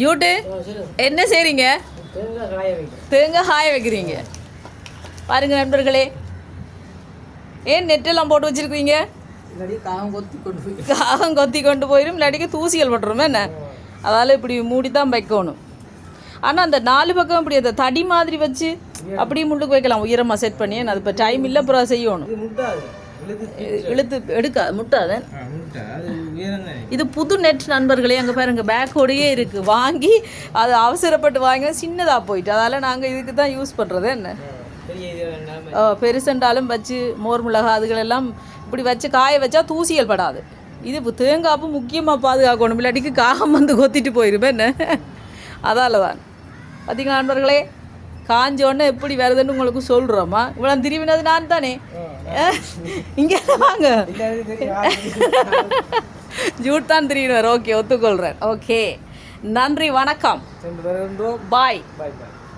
யூட்டு? என்ன செய்றீங்க? தேங்காய் காய வைக்கிறீங்க. பாருங்க நண்பர்களே. ஏன் நெட்டெல்லாம் போட்டு வச்சிருக்கீங்க? காகம் கொத்தி கொண்டு போயிடும் இல்லாட்டிக்கு தூசிகள் பட்டுருமே என்ன? அதால் இப்படி மூடி தான் வைக்கணும். ஆனால் அந்த நாலு பக்கம் இப்படி அந்த தடி மாதிரி வச்சு அப்படியே முள்ளுக்கு வைக்கலாம். உயரமாக செட் பண்ணி. அது இப்போ டைம் இல்லை அப்புறம் செய்யணும். இது முட்டாது. இழுத்து இழுத்து எடுக்க இது புது நெட் நண்பர்களே அங்கே பாருங்க பேக்கோடையே இருக்குது வாங்கி அது அவசரப்பட்டு வாங்கி சின்னதாக போயிட்டு அதால் நாங்கள் இதுக்கு தான் யூஸ் பண்ணுறது என்ன? பெருசண்டாலும் வச்சு மோர் மிளகா அதுகளெல்லாம் இப்படி வச்சு காய வச்சா தூசிகள் படாது. இது இப்போ தேங்காப்பு முக்கியமாக பாதுகாக்கணும் இல்லாட்டிக்கு காகம் வந்து கொத்திட்டு போயிடும் என்ன? அதால தான் பார்த்தீங்களா நண்பர்களே? காஞ்சோடனே எப்படி வருதுன்னு உங்களுக்கு சொல்கிறோமா இவ்வளோ திரும்பினது நான் தானே இங்கே வாங்க. ஜூட் தான் திரியினார் ஓகே ஒத்துக்கொள்கிறேன் ஓகே நன்றி வணக்கம். பாய். பாய் பாய்.